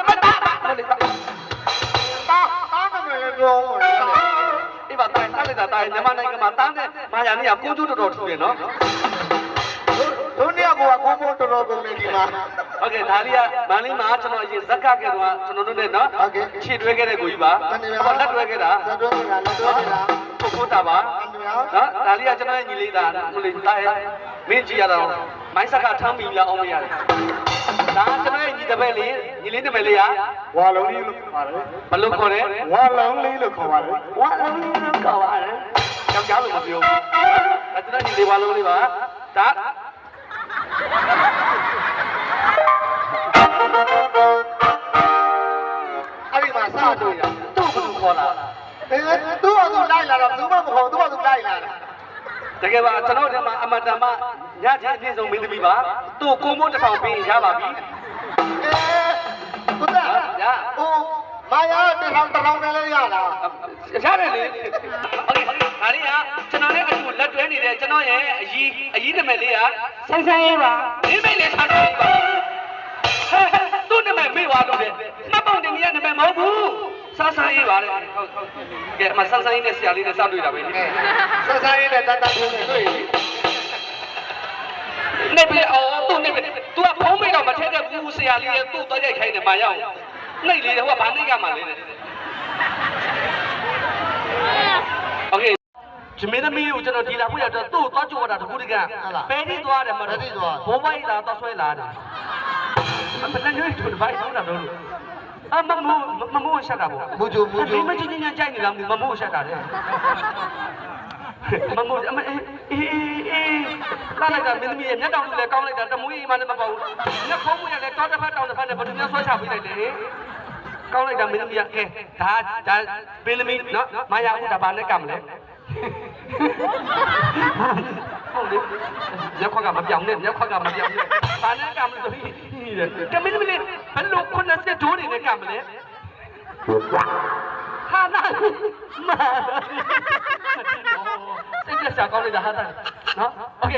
နမတာမလေးတာတာတာနာမည်လည်းပြောမှာအေးပါတိုင်းထားလိုက်တာတိုင်းမြန်မာနိုင်ငံမှာတန်းတဲ့မာယာနေကကိုကျိုးတော်တော်ထူတယ်နော်ဒုတိယကကိုကိုတော်တော်ကုန်နေဒီမှာဟုတ်ကဲ့ဒါလေးကမန္တလေးမှာကျွန်တော်အရင်ဇက်ကခဲ့တော့ကျွန်တော်တို့နဲ့နော်ခြေတွဲခဲ့တဲ့ကိုကြီးပါဟောလက်တွဲခဲ့တာလက်တွဲနေတာလက်တွဲနေတာကိုကိုတာပါနော်ဒါလေးကကျွန်တော်ရဲ့ညီလေးသားမလေးတာရဲ့မင်းကြည့်ရတော့မိုင်းဆက်ကထမ်းပြီးလာအောင်မရတယ် ဒါကျွန်တော်ရဲ့ညီတပည့်လေးညီလေးတပည့်လေးကဝါလုံးလေးလို့ခေါ်ပါတယ်ဘလို့ခေါ်တယ်ဝါလုံးလေးလို့ခေါ်ပါတယ်ဝါလုံးလေးလို့ခေါ်ပါတယ်ကြောက်ကြောက်လို့မပြောဘူးအဲကျွန်တော်ညီလေးဝါလုံးလေးပါဒါအဲ့ဒီမှာစတွေ့ရသူ့ဘယ်လိုခေါ်လာအဲသူ့အတူလိုက်လာတော့သူ့မမခေါ်သူ့အတူလိုက်လာတာတကယ်ပါကျွန်တော်တို့မှာအမတန်မှ ညချမ်းပြည့်စုံမင်းသမီးပါသူ့ကိုမိုးတစ်ထောင်ပေးရပါပြီအဲဟုတ်လားညဟိုမာယာတစ်ထောင်တစ်ထောင်နဲ့လည်းရလားရတယ်လေဟုတ်ကဲ့ဒါလေးကကျွန်တော်နဲ့အတူလက်တွဲနေတဲ့ကျွန်တော်ရဲ့အကြီးအကြီးနာမည်လေးကဆိုင်ဆိုင်ရေးပါမိမိလေးထားတော့သူ့နာမည်မေ့သွားလို့လေမှတ်ပေါက်တင်ကြီးကနာမည်မဟုတ်ဘူးဆန်းဆန်းရေးပါလေဟုတ်ဟုတ်ကဲအမဆန်းဆန်းရေးနဲ့ဆရာလေးနဲ့စတွေ့တာပဲဆန်းဆန်းရေးနဲ့တတ်တတ်ကိုတွေ့ပြီ နှိပ်ပြီးအော်သူ့နှိပ်ပြီး तू ကဖုံးမိတော့မထက်တဲ့ဘူးဆရာလေးရဲ့သူ့တော့ရိုက်ခိုင်းတယ်မာရအောင်နှိပ်လေတယ်ဟိုကဘာနှိပ်ရမှာလဲတဲ့ Okay ဒီမင်းသမီးကိုကျွန်တော်ဒီလာဖို့ရတော့သူ့ကိုသွားကြိုးရတာတခုတကပဲတိသွားတယ်မတော်ဘိုးမိုက်လာသွားဆွဲလာတယ်မပလန်ကျွေးတို့ဘာလို့လာတော့လို့အမမမမိုးရှက်တာပေါ့မူဂျိုမူဂျိုဒီမချင်းချင်းကြိုက်နေလားမမိုးရှက်တာတဲ့ မမိုးအမအေးအေးအေးလာလိုက်တာမင်းသမီးရဲ့မျက်တောင်လူလည်းကောင်းလိုက်တာတမွေးအိမ်မှလည်းမပေါ့ဘူးမျက်ခုံးမွေးလည်းတောတစ်ဖက်တောင်တစ်ဖက်နဲ့ဘယ်သူများဆွဲချပေးလိုက်လဲကောင်းလိုက်တာမင်းသမီးကကဲဒါဒါမင်းသမီးနော်မာယာဦးဒါဘာနဲ့ကမလဲဟုတ်လေမျက်ခွက်ကမပြောင်းနဲ့မျက်ခွက်ကမပြောင်းနဲ့ဘာနဲ့ကမလဲဆိုပြီးတမင်းသမီးလေးဘယ်လိုခုနစ်စက်ဒိုးနေနဲ့ကမလဲ ဟာနာမာစိတ်ပြချကောင်းလိုက်တာဟာတာနော်โอเค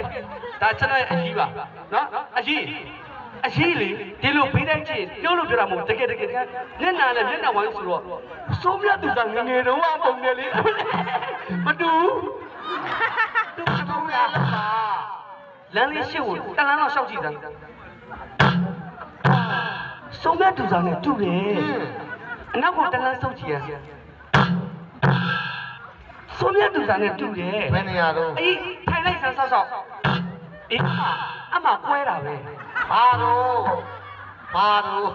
ဒါကျွန်တော်ရဲ့အကြီးပါနော်အကြီးအကြီးလေဒီလိုဘေးတိုင်းကြည့်ပြောလို့ပြောတာမဟုတ်တကယ်တကယ်မျက်နှာနဲ့မျက်နှာဝိုင်းဆိုတော့စိုးမြတ်သူကငငယ်တုန်းကပုံတယ်လေမတူတူတူလားလမ်းလေးရှစ်ကိုတလန်းတော့ရှောက်ကြည့်တာစိုးမြတ်သူကနဲ့တူတယ်အနောက်ကတလန်းစောက်ကြည့်ရ စိုးမြတ်သူကနဲ့တူတယ်ဘယ်နေရာတော့အေးထိုင်လိုက်စမ်းဆောက်ဆောက်အေးအမကွဲတာပဲဘာတော့ဘာတော့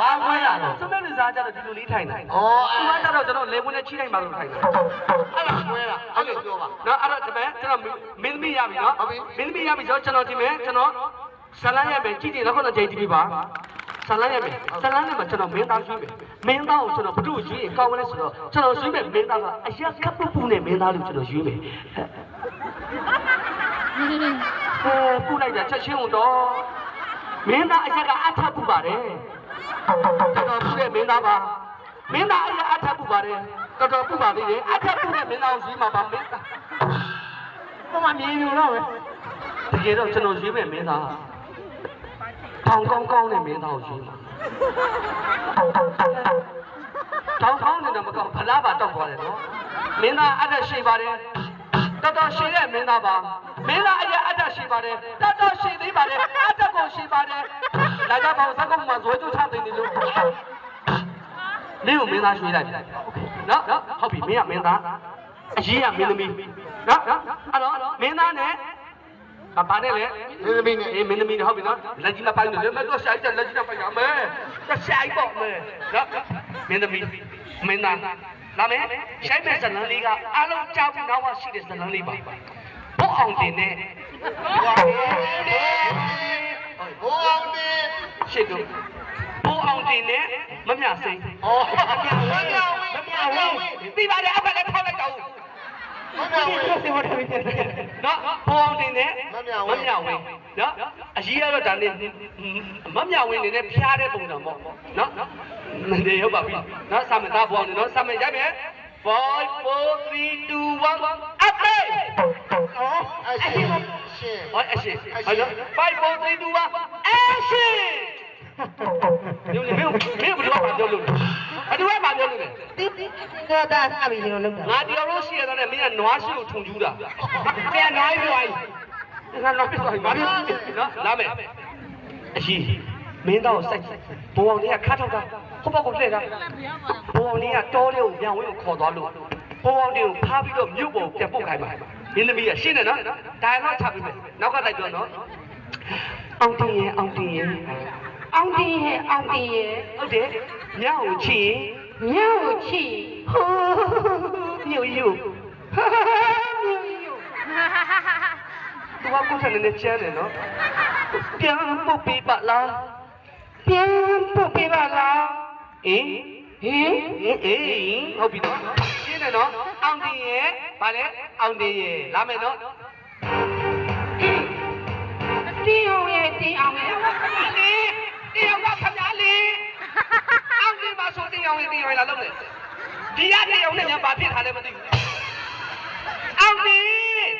ဘာကွဲရလဲစမဲလူစားကြတော့ဒီလိုလေးထိုင်တယ်ဩသူကကြတော့ကျွန်တော်လေဝင်နဲ့ချိလိုက်မှလို့ထိုင်တယ်အဲ့ဒါကွဲတာအဲ့လိုပြောပါနော်အဲ့တော့ဒီမဲ့ကျွန်တော်မင်းသမီးရပြီနော်ဟုတ်ပြီမင်းသမီးရပြီဆိုတော့ကျွန်တော်ဒီမဲ့ကျွန်တော်ဇလန်းရမယ်ကြည့်ကြည့်တော့ခုနကကြိတ်ကြည့်ပြီပါ ဇလန်းရမယ်ဇလန်းနဲ့မှကျွန်တော်မင်းသားရွှေ့မယ်မင်းသားကိုကျွန်တော်ဘု து ရွှေ့ရင်ကောင်းမလဲဆိုတော့ကျွန်တော်ရွှေ့မယ်မင်းသားကအရာကပ်ပူပူနဲ့မင်းသားလို့ကျွန်တော်ရွှေ့မယ်ဟဲ့ပူလိုက်တာချက်ချင်းတော့မင်းသားအရာကအထပ်ပူပါတယ်တော်တော်ပူတဲ့မင်းသားပါမင်းသားအရာအထပ်ပူပါတယ်တော်တော်ပူပါသေးတယ်အထပ်ပူတဲ့မင်းသားကိုရွှေ့မှာပါမင်းသား ဟိုမှာမြင်อยู่တော့ပဲ တကယ်တော့ကျွန်တော်ရွေးမယ်မင်းသား ထောင်ကောင်းကောင်းနဲ့မင်းသားကိုရွေးမှာထောင်ကောင်းနဲ့တော့မကောင်းဖလားပါတောက်သွားတယ်နော်မင်းသားအသက်ရှိပါတယ်တော်တော်ရှိတဲ့မင်းသားပါမင်းသားအရက်အသက်ရှိပါတယ်တော်တော်ရှိသေးပါတယ်အသက်ကိုရှိပါတယ်လာကြပါဦးသက္ကုံမှာဇွဲကျူးချသိနေလို့မင်းကိုမင်းသားရွှေ့လိုက်ပြီနော်နော်ဟုတ်ပြီမင်းကမင်းသားအကြီးကမင်းသမီးနော်နော်အဲ့တော့မင်းသားနဲ့ အပါနဲ့လေမင်းသမီးနဲ့အေးမင်းသမီးဟုတ်ပြီနော်လက်ကြီးမပိုင်းလို့လက်တော့ရှာကြလက်ကြီးမပိုင်းရမယ်တရှာပေါ့မယ်နော်မင်းသမီးမင်းသားလာမယ်ရှိုင်းမဲ့ဇလန်းလေးကအလုံးကြောက်နောက်မှရှိတဲ့ဇလန်းလေးပါဘုတ်အောင်တင်နဲ့ဘိုးအောင်နေရှစ်တို့ဘုတ်အောင်တင်နဲ့မမြစိမ့်ဩမမြောင်ဝင်းမမြောင်ဝင်းပြီးပါတယ်အဖက်လည်းထောက်လိုက်တော့မမြောင်ဝင်း နော်ဘုတ်အောင်တင်နဲ့မမြဝင်းနော်အကြီးကတော့ဒါနဲ့မမြဝင်းနေနဲ့ဖျားတဲ့ပုံစံပေါ့နော်မင်းတွေဟုတ်ပါပြီနော်စမယ်သားဘုတ်အောင်နေနော်စမယ်ရိုက်မယ်5 4 3 2 1 up play အရှင်ရှင်ဟော action ဟုတ်နော်5 4 3 2 1 action ညို့ မင်းမင်းဘယ်လိုမှပြောလို့လဲဘယ်လိုမှပြောလို့လဲတိတိကတာအဘီကျွန်တော်လုပ်တာငါတယောက်လုံးရှိရတဲ့မင်းကနွားရှိကိုထုံကျူးတာပြန်နိုင်ပြီငါတော့ပြသွားပြီဘာလို့နော်လာမယ်အရှိမင်းတော့စိုက်ဘုံအောင်ကြီးကခါထောက်တာဟိုဘက်ကိုလှည့်တာဘုံအောင်ကြီးကတောလေးကိုပြန်ဝင်ကိုခေါ်သွားလို့ဘုံအောင်ကြီးကိုဖားပြီးတော့မြို့ပေါ်ပြန်ပုတ်ခိုင်းပါမင်းသမီးကရှင်းတယ်နော်ဒါတော့ချပြီးမယ်နောက်ကတိုက်ပြောနော်အောင်တင်ရဲ့အောင်တင်ရဲ့ အောင်တီးရဲ့အောင်တီးရဲ့ဟုတ်တယ်ညောင်ကိုချီရင်ညောင်ချီဟိုးမြို့ယူမြို့ယူသူကကိုယ်ထနေနေချမ်းတယ်နော်ပြန်ပုတ်ပြီးပါလားပြန်ပုတ်ပေးပါလားအေးဟင်အေးအေးဟုတ်ပြီနော်ရှင်းတယ်နော်အောင်တင်ရဲ့ဗာလဲအောင်တင်ရဲ့လာမယ်နော်တင်းအောင်ရဲ့တင်းအောင်ရဲ့ လေတရားကခမလေးအောင်တင်ပါဆိုတရားဝင်တရားဝင်လာလို့လေဒီရတရားနဲ့ညာဘာဖြစ်ထားလဲမသိဘူးအောင်တင်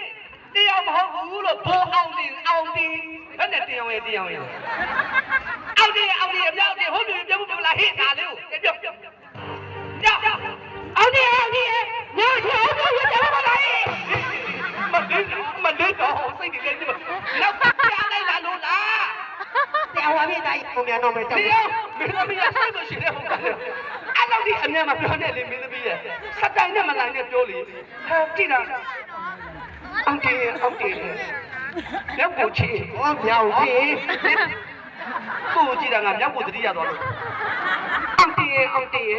တရားမဟုတ်ဘူးလို့ဘောအောင်တင်အောင်တင်ဘယ်နဲ့တရားဝင်တရားဝင်အောင်တင်အောင်တင်အပြောက်တင်ဟုတ်ပြီပြောမှုမလားဟိတာလေးကိုပြောပြောပြောအောင်တီးအောင်တီးရဲ့ညောင်ချီအောင်တီးရဲ့တယ်ပါလားမဒင်းမဒင်းတော့စိတ်တွေလည်းနောက်ပြလိုက်လာလို့ လားတရားဝါပြတိုင်းပုံများတော့မယ်တောက်တရားမင်းသမီးရစိတ်မရှိတဲ့ဟုတ်တယ်အဲ့လောက်ဒီအမြဲမပြောနဲ့လေမင်းသမီးရစက်တိုင်းနဲ့မလိုက်နဲ့ပြောလေဟဲ့ကြည့်လားအောက်တေးအောက်တေးမြောက်ကိုချီဟောမြောင်ချီကိုကြည့်တာငါမြောက်ကိုတတိယသွားလို့အောက်တေးအောက်တေး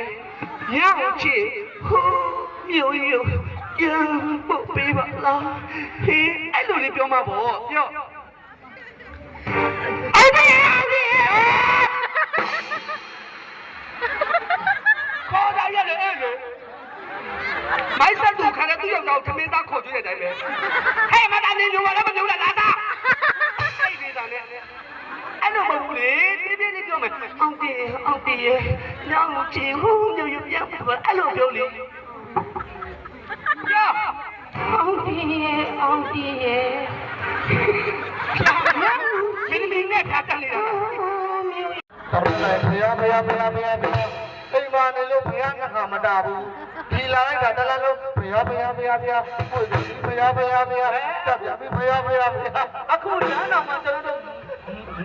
မြောက်ချီဟိုးမြို့မြို့ရံပုတ်ပေးပါလားဟေးအဲ့လိုလေးပြောမှာပေါ့ပြော မိုက်ဆက်သူခါတဲ့သူ့ရောက်တော့သမင်းသားခေါ်ကြည့်တဲ့အတိုင်းပဲဟဲ့မတန်နေညိုပါလားမညိုလားလာတာအဲ့ဒီသားနဲ့အဲ့လိုမဟုတ်ဘူးလေပြပြလေးပြောမယ်အောင်တေအောင်တေရဲ့ညောင်ချီဟူးညိုရပြပါအဲ့လိုပြောလေပြောအောင်တီးရဲ့အောင်တီးရဲ့မင်းမင်းနဲ့ဖျားတက်နေတာမြို့တော်တယ်ဘုရားဘုရားဘုရားဘုရားဘုရားအိမ်မှာနေလို့ဘုရားငါကမတာဘူး ဒီလာလိုက်တာတလားလို့ဘုရားဘုရားဘုရားဘုရားကိုယ်ကြီးဘုရားဘုရားဘုရားတက်ပြပြီဘုရားဘုရားဘုရားအခုလမ်းတော်မှာကျွန်တော်တို့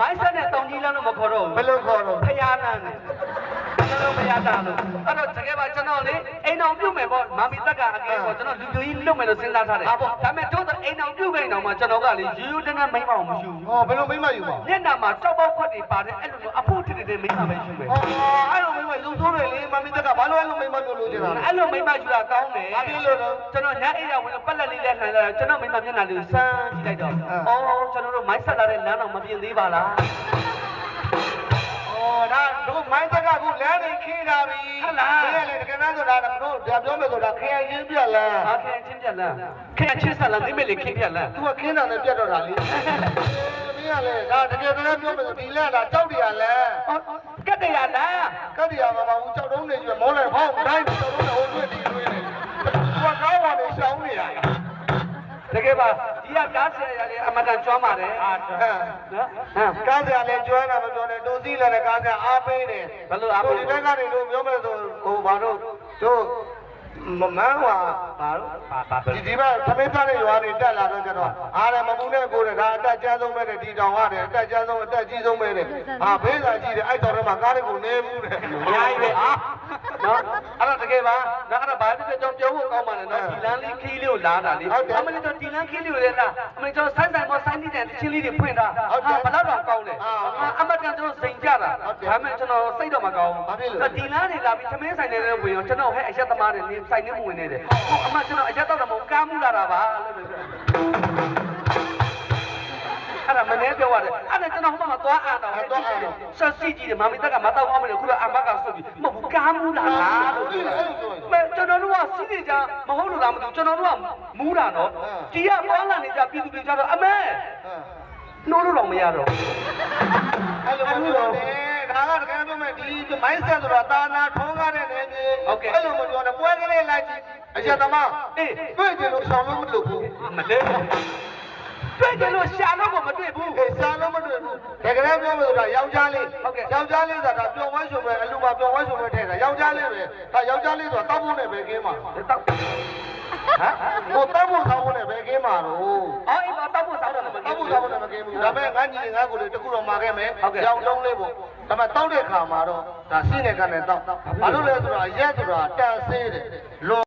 မိုက်ဆက်နဲ့တောင်ကြီးလမ်းတော့မခေါ်တော့ဘယ်လိုခေါ်တော့ဖျားလမ်းနဲ့ကျွန် တော်ဖျားတာလို့အဲ့တော့တကယ်ပါကျွန်တော်လေအိမ်အောင်ပြုတ်မယ်ပေါ့မာမီတက်ကအကဲပေါ့ကျွန်တော်လူပြိုကြီးလုပ်မယ်လို့စဉ်းစားထားတယ်ဒါပေမဲ့တို့တော့အိမ်အောင်ပြုတ်ခဲ့အောင်မှကျွန်တော်ကလေရိုးရိုးတန်းတန်းမိမ့်မအောင်မရှိဘူးဟောဘယ်လိုမိမယူပါမျက်နှာမှာကြောက်ပေါက်ခွက်တွေပါတယ်အဲ့လိုအဖို့ထစ်တဲ့မိမ့်မပဲယူမယ်ဟောအဲ့လိုမိမလုံဆိုးတယ်လေမမီတက်ကဘာလို့အဲ့လိုမိမမျိုးလို့ချင်တာလဲအဲ့လိုမိမ့်မယူတာကောင်းတယ်ဘာဖြစ်လို့လဲကျွန်တော်ညအိမ်ရဝင်ပက်လက်လေးနဲ့လှန်လာကျွန်တော်မိမ့်မမျက်နှာလေးကိုစမ်းကြည့်လိုက်တော့အော်ကျွန်တော်တို့မိုက်ဆက်လာတဲ့လမ်းတော်မပြင်သေးပါလား ဩဒါတို့မိုင်းတက်ကခုလမ်းနေခင်းတာပြီဒီကလေတကယ်တမ်းဆိုတာတို့ဒါပြောမယ်ဆိုတာခရိုင်ချင်းပြက်လမ်းအားခင်ချင်းပြက်လန်းခင်ချင်းဆက်လန်းသိမဲ့လေခင်ပြက်လန်းသူကခင်းတာနဲ့ပြတ်တော့တာလေမင်းကလေဒါတကယ်တမ်းပြောမယ်ဆိုဒီလမ်းဒါကြောက်တရားလမ်းကတ်တရားလားကတ္တရားမှာမဟုတ်ကြောက်တုံးနေကျွမောလိုက်ဖောင်းတိုင်းကြောက်တုံးနဲ့ဟိုတွေ့ဒီတွေ့နေသူကကောင်းပါလေရှောင်းနေရတာ တကယ်ပါဒီကကားဆရာရတယ်အမတန်ကျွမ်းပါတယ်အာဟမ်နော်ဟမ်ကားစရာလည်းကျွမ်းတာမပြောနဲ့တိုးစီးလည်းကားစရာအားပေးတယ်ဒီဘက်ကနေတို့ပြောမယ်ဆိုဟိုဘာတို့တို့မမန်းဟာဘာတို့ပါပါပဲဒီဒီဘက်သမင်းသားတဲ့ရွာတွေတက်လာတော့ကျတော့အားလည်းမပူနဲ့ကိုယ်တဲ့ဒါအတက်ကျန်းဆုံးပဲတဲ့ဒီတောင်ရတယ်အတက်ကျန်းဆုံးအတက်ကြီးဆုံးပဲတဲ့ဟာဘေးစာကြီးတယ်အဲ့တော်ထဲမှာကားတွေကိုနေမှုတဲ့အများကြီးပဲအာနော် အဲ့တော့တကယ်ပါနော်အဲ့တော့ဘာဖြစ်ဖြစ်ကျွန်တော်ပြောဖို့ကောင်းပါလေနော်ဒီလမ်းလေးခီးလေးကိုလာတာလေအမလေးတော့ဒီလမ်းခီးလေးကိုလည်းလာအမလေးကျွန်တော်ဆိုင်းဆိုင်ပေါ်ဆိုင်းနေတဲ့ချင်းလေးတွေဖွင့်တာဟာဘလောက်တော့ကောင်းလဲအမကန်ကျွန်တော်စိန်ကြတာဒါမဲ့ကျွန်တော်စိတ်တော့မကောင်းဘူးဒီလမ်းတွေလာပြီးသမင်းဆိုင်တွေဝင်ရောကျွန်တော်ဟဲ့အရက်သမားတွေနေဆိုင်နေမဝင်နေတယ်အမကျွန်တော်အရက်တော့မကားမှုလာတာပါလို့အဲ့ ဒါမနေပြောရတယ်အဲ့ဒါကျွန်တော်ဟိုမှာသွားအားတော့ဆက်စီကြည့်တယ်မမီတက်ကမတော့အောင်မလို့ခုတော့အမကဆုပ်ပြီးမဟုတ်ကားမှုလာတာလို့မဲကျွန်တော်တို့ကစီးနေကြမဟုတ်လို့လားမသိဘူးကျွန်တော်တို့ကမူးတာနော်ဒီကပွားလာနေကြပြည်သူတွေကြတော့အမဲနိုးလို့တော့မရတော့အဲ့လိုမပြောနဲ့ဒါကတကယ်ပြောမယ်ဒီမိုင်းဆက်ဆိုတာတာနာထုံးကားတဲ့နေကြီးအဲ့လိုမပြောနဲ့ပွဲကလေးလိုက်ကြည့်အချက်သမားအေးတွေ့ကြလို့ဆောင်လို့မလုပ်ဘူးမလဲ တွေ့ကြလို့ရှာလို့ကိုမတွေ့ဘူးအေးရှားလို့မတွေ့ဘူးတကယ်ပြောမယ်ဆိုတာယောက်ျားလေးဟုတ်ကဲ့ယောက်ျားလေးဆိုတာပျော်ဝဲရှင်ပဲအလူမှာပျော်ဝဲရှင်ပဲထဲတာယောက်ျားလေးပဲဒါယောက်ျားလေးဆိုတာတောက်ဖို့နဲ့ပဲကင်းမှာတောက်တယ်ဟမ်ဟိုတောက်ဖို့ဆောက်ဖို့နဲ့ပဲကင်းမှာတော့အော်အေးတော့တောက်ဖို့စောက်တော့မတောกิက်นဖို့ဘူးဆောက်ဖို့နဲ့မကင်းဘူးဒါပေမဲ့ငါညီငါကိုလေတခုတော့မှာခဲ့မယ်ဟုတ်ကဲ့ရောင်တုံးလေးပေါ့ဒါပေမဲ့တောက်တဲ့ခါမှာတော့ဒါစိနဲ့ကနေတောက်ဘာလို့လဲဆိုတော့ရက်ဆိုတာတန်ဆေးတယ်လွန်